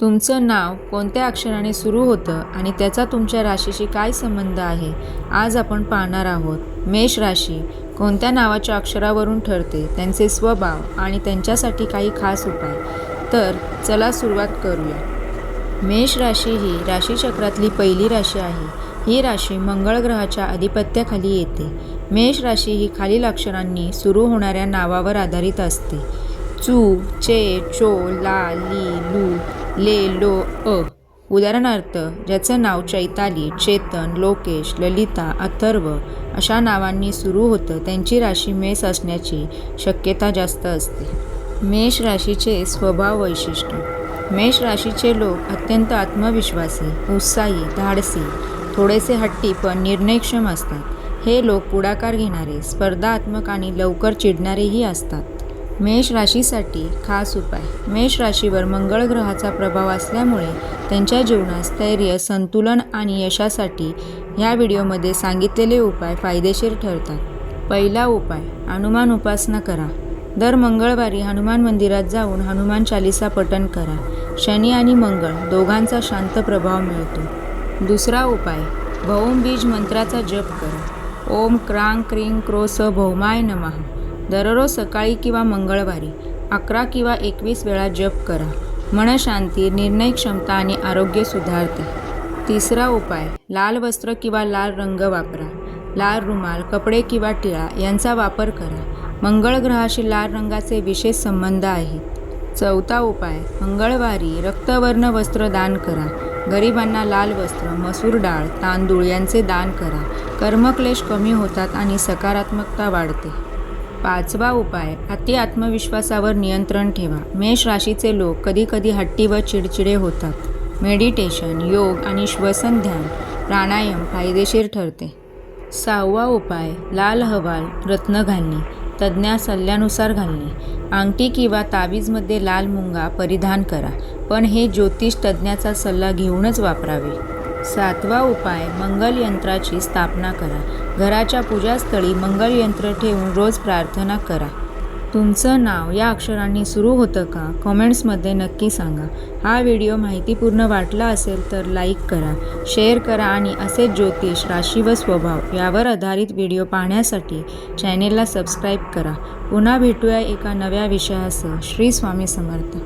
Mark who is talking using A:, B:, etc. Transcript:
A: तुमचं नाव कोणत्या अक्षराने सुरू होतं आणि त्याचा तुमच्या राशीशी काय संबंध आहे आज आपण पाहणार आहोत. मेष राशी कोणत्या नावाच्या अक्षरावरून ठरते त्यांचे स्वभाव आणि त्यांच्यासाठी काही खास उपाय. तर चला सुरुवात करूया. मेष राशी ही राशीचक्रातली पहिली राशी आहे. ही राशी मंगळ ग्रहाच्या अधिपत्याखाली येते. मेष राशी ही खालील अक्षरांनी सुरू होणाऱ्या नावावर आधारित असते. चू चे चो ला ली लू ले लो अ. उदाहरणार्थ ज्याचं नाव चैताली चेतन लोकेश ललिता अथर्व अशा नावांनी सुरू होतं त्यांची राशी मेष असण्याची शक्यता जास्त असते. मेष राशीचे स्वभाव वैशिष्ट्य. मेष राशीचे लोक अत्यंत आत्मविश्वासी उत्साही धाडसी थोडेसे हट्टी पण निर्णयक्षम असतात. हे लोक पुढाकार घेणारे स्पर्धात्मक आणि लवकर चिडणारेही असतात. मेष राशीसाठी खास उपाय. मेष राशीवर मंगळ ग्रहाचा प्रभाव असल्यामुळे त्यांच्या जीवनात स्थैर्य संतुलन आणि यशासाठी ह्या व्हिडिओमध्ये सांगितलेले उपाय फायदेशीर ठरतात. पहिला उपाय हनुमान उपासना करा. दर मंगळवारी हनुमान मंदिरात जाऊन हनुमान चालिसा पठण करा. शनी आणि मंगळ दोघांचा शांत प्रभाव मिळतो. दुसरा उपाय भौम बीज मंत्राचा जप करा. ओम क्रांग क्रीं क्रोस भौमाय नमः. दररोज सकाळी किंवा मंगळवारी अकरा किंवा एकवीस वेळा जप करा. मनशांती निर्णय क्षमता आणि आरोग्य सुधारते. तिसरा उपाय लाल वस्त्र किंवा लाल रंग वापरा. लाल रुमाल कपडे किंवा टिळा यांचा वापर करा. मंगळ ग्रहाशी लाल रंगाचे विशेष संबंध आहेत. चौथा उपाय मंगळवारी रक्तवर्ण वस्त्र दान करा. गरिबांना लाल वस्त्र मसूर डाळ तांदूळ यांचे दान करा. कर्मक्लेश कमी होतात आणि सकारात्मकता वाढते. पाचवा उपाय अति आत्मविश्वासावर नियंत्रण ठेवा. मेष राशीचे लोक कधीकधी हट्टी व चिडचिडे होतात. मेडिटेशन योग आणि श्वसन ध्यान प्राणायाम फायदेशीर ठरते. सहावा उपाय लाल हवाल रत्न घालणे तज्ज्ञा सल्ल्यानुसार घालणे. अंगठी किंवा तावीजमध्ये लाल मुंगा परिधान करा पण हे ज्योतिष तज्ज्ञाचा सल्ला घेऊनच वापरावे. सातवा उपाय मंगलयंत्राची स्थापना करा. घराच्या पूजास्थळी मंगलयंत्र ठेवून रोज प्रार्थना करा. तुमचं नाव या अक्षरांनी सुरू होतं का? कॉमेंट्समध्ये नक्की सांगा. हा व्हिडिओ माहितीपूर्ण वाटला असेल तर लाईक करा शेअर करा आणि असेच ज्योतिष राशी व स्वभाव यावर आधारित व्हिडिओ पाहण्यासाठी चॅनेलला सबस्क्राईब करा. पुन्हा भेटूया एका नव्या विषयासह. श्री स्वामी समर्थ.